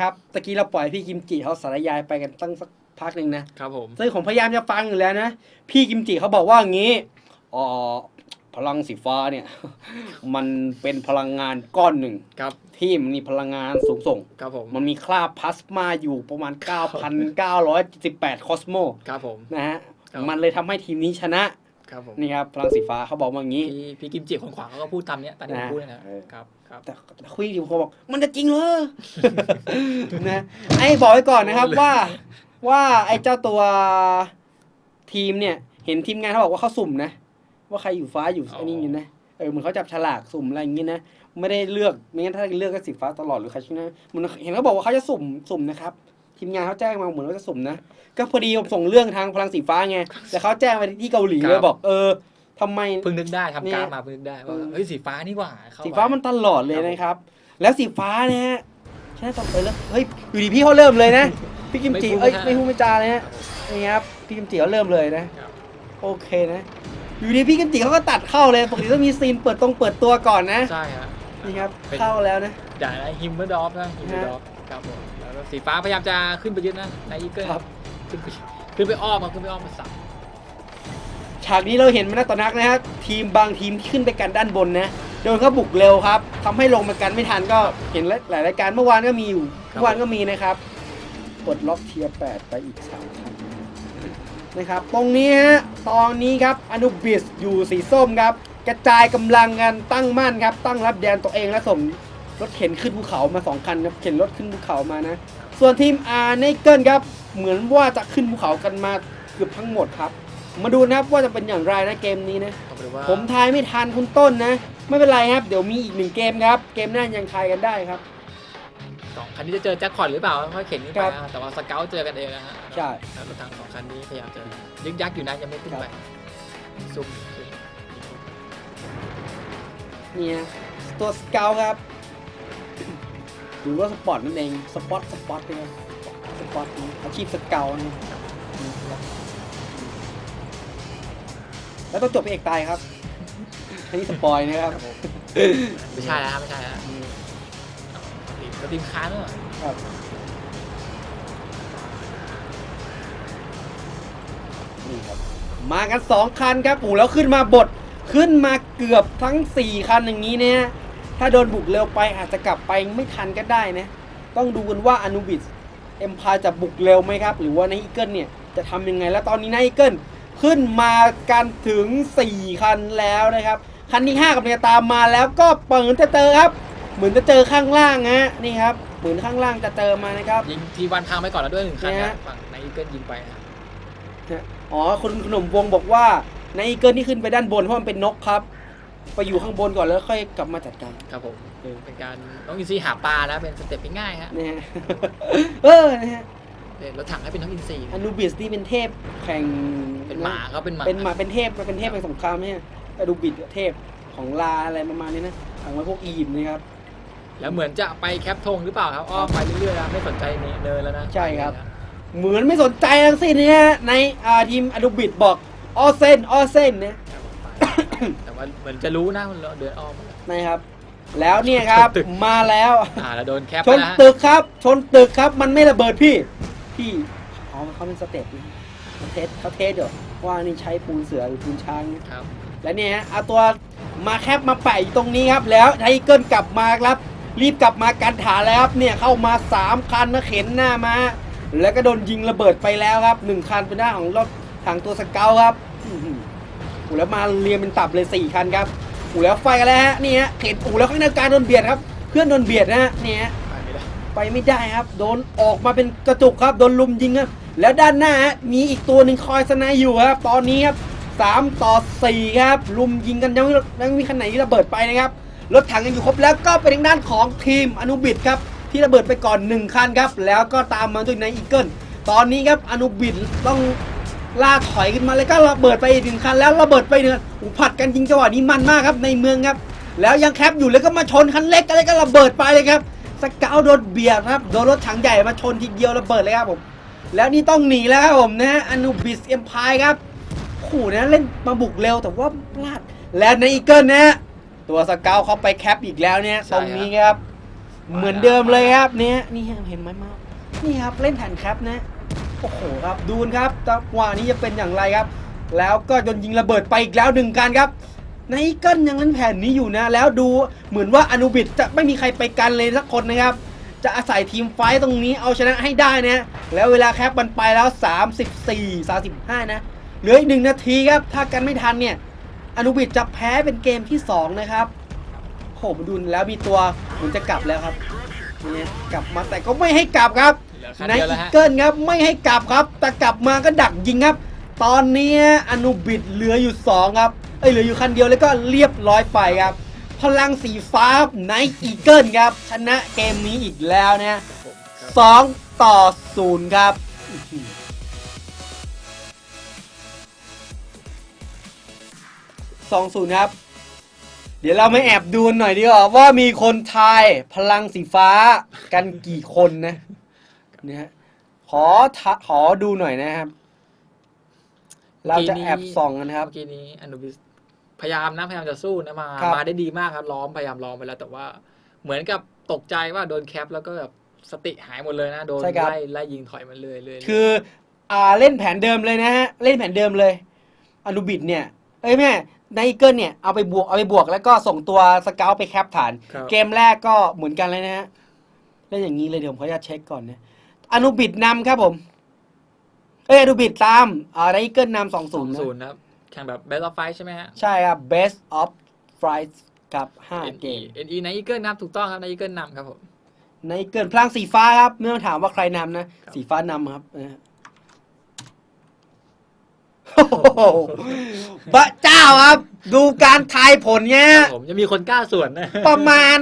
ครับตะกี้เราปล่อยพี่กิมจิเขาสารยายไปกันตั้งสักพักหนึ่งนะครับผมซึ่งผมพยายามจะฟังอยู่แล้วนะ พี่กิมจิเขาบอกว่าอย่างนี้อ๋อพลังสีฟ้าเนี่ย มันเป็นพลังงานก้อนหนึ่งครับที่มันมีพลังงานสูงส่ง ครับผมมันมีคราบพลาสมาอยู่ประมาณ 9,918 คอสโมครับผมนะฮะ ครับ มันเลยทำให้ทีมนี้ชนะ ครับผมนี่ครับพลังสีฟ้าเขาบอกว่าอย่างนี้ พี่พี่กิมจิคนขวางเขาก็พูดตามเนี้ยตามที่ผมนะพูดเลยนะเออครับครับแต่แต่คุยอยู่เขาบอกมันจะจริงเหรอนะไอ้บอกไว้ก่อนนะครับว่า ว่าไอ้เจ้าตัวทีมเนี่ย เห็นทีมงานเขาบอกว่าเขาสุ่มนะ ว่าใครอยู่ฟ้าอยู่ไอ้นี่อยู่นะเออเหมือนเขาจับฉลากสุ่มอะไรอย่างงี้นะไม่ได้เลือกไม่งั้นถ้าเลือกก็สีฟ้าตลอดหรือใครชนะมันเห็นเขาบอกว่าเขาจะสุ่มสุ่มนะครับ ทีมงานเขาแจ้งมาเหมือนว่าจะสุ่มนะ ก็พอดีผมส่งเรื่องทางพลังสีฟ้าไง แต่เขาแจ้งไปที่เกาหลีเลยบอก เออทำไม เพิ่งนึกได้ทำเนี่ยการดมาเพิ่งนึกได้ว่าเออเฮ้ยสีฟ้านี่หว่าเข้สีฟ้าไปมันตลอดเลยนะครับ แล้วสีฟ้าเนี่ยฮะใช่ต้องเออแล้วเฮ้ยอยู่ดีพี่เขาเริ่มเลยนะ พี่กิมจิเอ้ยไม่พูดไม่จาเลยฮะนี่ครับพี่กิมจิเขาเริ่มเลยนะครับ โอเคนะ อยู่ดีพี่กิมจิเขาก็ตัดเข้าเลยปกติต้องมีซีนเปิดตรงเปิดตัวก่อนนะใช่ฮะ นี่ครับเป็น เข้าแล้วนะ อย่านะฮิมเมอร์ดอฟนะฮิมเมอร์ดอฟ ครับผมแล้วก็สีฟ้าพยายามจะขึ้นไปยึดนะในอีเกิลครับขึ้นไปขึ้นไปอ้อมมาขึ้นไปอ้อมมาสับฉากนี้เราเห็นมาแล้วตอนนักนะฮะทีมบางทีมที่ขึ้นไปกันด้านบนนะโดนเขาบุกเร็วครับทำให้ลงมากันไม่ทันก็เห็นหลายรายการเมื่อวานก็มีอยู่เมื่อวานก็มีนะครับปลดล็อกเทียร์แปดไปอีกสามคันนะครับ ตรงนี้ฮะตอนนี้ครับอนุบิสอยู่สีส้มครับ กระจายกำลังกันตั้งมั่นครับ ตั้งรับแดนตัวเองและส่ง รถเข็นขึ้นภูเขามาสองคันครับเข็นรถขึ้นภูเขามานะ ส่วนทีมอาร์เนเกิลครับ เหมือนว่าจะขึ้นภูเขากันมาเกือบทั้งหมดครับ มาดูนะครับว่าจะเป็นอย่างไรนะเกมนี้นะ ผมเลยว่าผมทายไม่ทันคุณต้นนะ ไม่เป็นไรครับ เดี๋ยวมีอีกหนึ่งเกมครับ เกมหน้ายังทายกันได้ครับสองคันนี้จะเจอแจ็คพอตหรือเปล่าค่อยเข็นขึ้นไปครับนะแต่ว่าสเกลเจอกันเองนะฮะใช่แล้วรถถังสองคันนี้พยายามจะยึกยักอยู่นะยังไม่ขึ้นไปซุ่มซุ่มเนี่ยตัวสเกลครับ หรือว่าสปอร์ตนั่นเองสปอตสปอตนะครับสปอตอาชีพสเกลนะแล้วต้องจบเป็นเอกตายครับอันนี้สปอยนะครับครับผมไม่ใช่แล้วครับไม่ใช่แล้วแล้วทีมค้านเหรอครับนี่ครับ มากันสองคันครับโอ้โหแล้วขึ้นมาบดขึ้นมาเกือบทั้งสี่คันอย่างนี้เนี่ย ถ้าโดนบุกเร็วไปอาจจะกลับไปไม่ทันก็ได้นะ ต้องดูกันว่าอนุบิสเอ็มพายจะบุกเร็วไหมครับ หรือว่าไนอีเกิลเนี่ยจะทำยังไง แล้วตอนนี้ไนอีเกิลขึ้นมากันถึง 4 คันแล้วนะครับ คันที่ 5 กับเนี่ยตามมาแล้วก็เปิดจะเจอครับ เหมือนจะเจอข้างล่างฮะนี่ครับเหมือนข้างล่างจะเจอมานะครับยิงทีวันพังไปก่อนแล้วด้วยหนึ่งคันเนี่นะยฝั่งในอีเกิลยิงไปนะอ๋อคุณขนมวงบอกว่าไนอีเกิลที่ขึ้นไปด้านบนเพราะมันเป็นนกครับ ไปอยู่ข้างบนก่อนแล้วค่อยกลับมาจัดการ ครับผมเป็นการน้องอินซีหาปลานะเป็นสเต็ปง่ายๆฮะนะฮะ เออนะฮะเล่นรถถังให้เป็นน้องอินซีอนูบิสนี่เป็นเทพแข่งเป็นหมาเขาเป็นหมาเป็นหมาเป็นเทพเป็นเทพในสงครามเนี่ยอนูบิสเทพของลาอะไรประมาณนี้นะของไว้พวกอียิปต์นะครับ แล้วเหมือนจะไปแคปธงหรือเปล่าครับอ้อมไปเรื่อยๆนะไม่สนใจเนินแล้วนะใช่ครับ เหมือนไม่สนใจทั้งสิ้นนะฮะในอ่าทีมอนูบิสบอกออเซนออเซนเนี่ย แต่ว่าเหมือนจะรู้นะมันเดินอ้อม นะครับ แล้วเนี่ยครับตึก มาแล้ว อ่าแล้วโดนแคปชนนะฮะตึกครับ ชนตึกครับ มันไม่ระเบิดพี่ พี่อ๋อเขาเป็นสเต็ปนะเขาเทสเขาเทสอยู่ว่านี่ใช้ปูนเสือหรือปูนช้างนะครับ และเนี่ยฮะเอาตัวมาแคปมาแปะอยู่ตรงนี้ครับ แล้วไทเกิลกลับมาครับ รีบกลับมากันถาแล้วครับเนี่ยเข้ามาสามคันนะเข็นหน้ามา แล้วก็โดนยิงระเบิดไปแล้วครับหนึ่งคันเป็นหน้าของรถถังตัวสเกลครับอื้อหื อโอ้แล้วมาเรียงเป็นตับเลยสี่คันครับอ้แล้วไฟกันแล้วฮะนี่ฮะเข็นอ้แล้วข้างหน้าการโดนเบียดครับ เพื่อนโดนเบียดนะฮะนี่ฮะไปไม่ได้ครับ โดนออกมาเป็นกระจุกครับ โดนลุมยิงครับ แล้วด้านหน้าฮะมีอีกตัวหนึ่งคอยสนายอยู่ครับ ตอนนี้ครับสามต่อสี่ครับ ลุมยิงกันยังไม่ยังไม่มีคันไหนที่ระเบิดไปนะครับ รถถังยังอยู่ครบแล้วก็เป็นทางด้านของทีมอนุบิดครับ ที่ระเบิดไปก่อนหนึ่งคันครับ แล้วก็ตามมาด้วยในอีเกิลตอนนี้ครับอนุบิดต้อง ล่าถอยขึ้นมาแล้วก็ระเบิดไปอีกหนึ่งคันแล้วระเบิดไปหนึ่งคันโอ้โหผัดกันยิงจังหวะนี้มันมากครับในเมืองครับ แล้วยังแคปอยู่แล้วก็มาชนคันเล็กอะไรก็ระเบิดไปเลยครับสเกาวโดนเบียดครับโดนรถถังใหญ่มาชนทีเดียวระเบิดเลยครับผมแล้วนี่ต้องหนีแล้วครับผมนะฮะอนุบิสเอ็มพายครับขู่นะเล่นมาบุกเร็วแต่ว่าพลาดแล้วในอีเกิลนะฮะตัวสเกาวเขาไปแคปอีกแล้วเนี่ยใช่ตรงนี้ครับ เหมือนเดิมเลยครับเนี่ยนี่ฮะเห็นไหมมานี่ครับเล่นแผ่นแคปนะ โอ้โหครับดูนครับจังหวะนี้จะเป็นอย่างไรครับ แล้วก็โดนยิงระเบิดไปอีกแล้วหนึ่งการครับไนเกิลยังเล่นแผ่นนี้อยู่นะ แล้วดูเหมือนว่าอนุบิดจะไม่มีใครไปกันเลยสักคนนะครับ จะอาศัยทีมไฟตรงนี้เอาชนะให้ได้นะแล้วเวลาแคปมันไปแล้ว 34 35 นะเหลืออีกหนึ่งนาทีครับ ถ้ากันไม่ทันเนี่ย อนุบิดจะแพ้เป็นเกมที่ 2 นะครับโหมาดูแล้วมีตัวเหมือนจะกลับแล้วครับเนี่ยกลับมาแต่ก็ไม่ให้กลับครับ คันในเดียวแล้อีวฮะ เกิลครับไม่ให้กลับครับ แต่กลับมาก็ดักยิงครับ ตอนนี้อนุบิดเหลืออยู่2ครับเอ้ยเหลืออยู่คันเดียวแล้วก็เรียบร้อยไปครับ พลังสีฟ้าไนอีเกิลครับ ชนะเกมนี้อีกแล้วนะสองต่อศูนย์ครับสองศูนย์ครับ เดี๋ยวเราไม่แอบดูหน่อยดีกว่าว่ามีคนทายพลังสีฟ้ากันกี่คนนะ นี่ยฮะขอทะขอดูหน่อยนะครับ เราจะแอบส่องกันครับเมื่อกี้นี้อนุบิสพยายามนะพยายามจะสู้นะมา ครับมาได้ดีมากครับล้อมพยายามล้อมไปแล้ว แต่ว่าเหมือนกับตกใจว่าโดนแคปแล้วก็แบบสติหายหมดเลยนะโดนใช่ครับ ไล่ไล่ยิงถอยมันเลยเลยคืออ่าเล่นแผนเดิมเลยนะฮะ เล่นแผนเดิมเลยอนุบิดเนี่ย เอ้ยแม่ไนเกิลเนี่ยเอาไปบวกเอาไปบวกแล้วก็ส่งตัวสเกลไปแคปฐาน ครับ เกมแรกก็เหมือนกันเลยนะฮะ เล่นอย่างนี้เลยเดี๋ยวผมขออนุญาตเช็คก่อนนะ อนุบิดนำครับผม เอ้ยอนุบิดตามอ่าไนเกิลนำสองสศูอนงย์ศูนย์นะครับ แข่งแบบเบสออฟไฟใช่ไหมฮะ ใช่ครับ best of fright กับห้า NE เกม NE ในอีเกิลนะครับถูกต้องครับในอีเกิลนำครับผม ในเกินพลังสีฟ้าครับไม่ต้องถามว่าใครนำนะ ครับ สีฟ้านำครับนะฮะโอ้โหพระเจ้าครับ ดูการทายผลเนี้ยครับผมจะมีคนกล้าส่วนนะประมาณ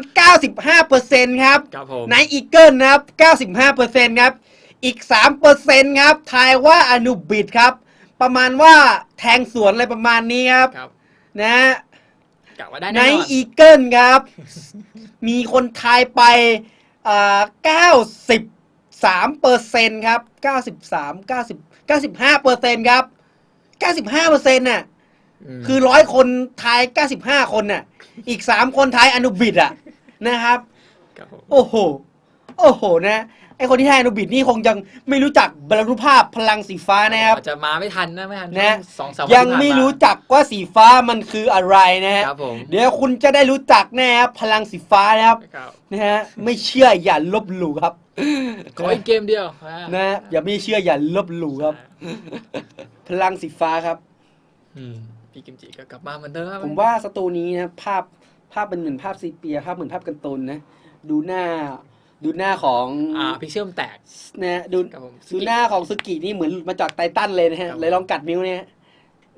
95%ครับครับผมในอีเกิลนะครับ 95%ครับ อีก 3%ครับ ทายว่าอนุบิดครับ ประมาณว่าแทงสวนอะไรประมาณนี้ครับครับนะฮะกะว่าได้ในแน่นอนอีเกิลครับ มีคนทายไปเอ่อ93เปอร์เซ็นครับ 93 90 95เปอร์เซ็นครับ 95เปอร์เซ็นน่ะม คือร้อยคนทาย95คนน่ะ อีก3คนทายอนุบิดอะนะครับครับผมโอ้โห โอ้โห นะ ไอคนที่ทายอนุบิดนี่คงยังไม่รู้จักบรรลุภาพพลังสีฟ้านะครับ อาจจะมาไม่ทันนะไม่ทันนะสองสามวันยังที่ผ่านไม่รู้จักว่าสีฟ้ามันคืออะไรนะฮะครับผมเดี๋ยวคุณจะได้รู้จักแน่ครับพลังสีฟ้านะครับครับนะฮะไม่เชื่ออย่าลบหลู่ครับขออีกเกมเดียวอ่านะฮะอย่าไม่เชื่ออย่าลบหลู่ครับ พลังสีฟ้าครับ อืม พี่กิมจิก็กลับมาเหมือนเดิมครับผมว่าสตูนี้นะภาพภาพเป็นเหมือนภาพซีเปีย ภาพเหมือนภาพกันตูนนะ ดูหน้า ดูหน้าของอ่าพิกเซลมนแตกนะดูครับผมดูหน้าของสกินี่เหมือนหลุดมาจากไททันเลยนะฮะครับเลยลองกัดนิ้วเนี่ย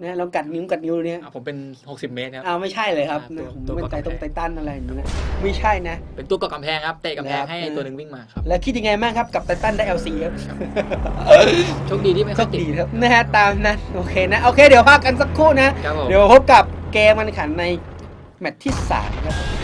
นะลองกัดนิ้วกัดนิ้วเนี่ยอ่าผมเป็น 60 เมตรครับอ้าวไม่ใช่เลยครับอ่าตัวนะผมตัวเป็นประไทกอบตงแผนไททันอะไรอย่างเงี้ยนะไม่ใช่นะ เป็นตัวเกาะกำแพงครับเตะกำแพงให้ครับตัวหนึ่งวิ่งมาครับแล้วคิดยังไงบ้างครับกับไททันได้ LC ครับโชคดีที่ไม่โชค่อยคติดดีครับนะฮะตามนั้นโอเคนะโอเคเดี๋ยวพักกันสักครู่นะครับผมเดี๋ยวพบกับเกมมันขันในแมตช์ที่3ครับผม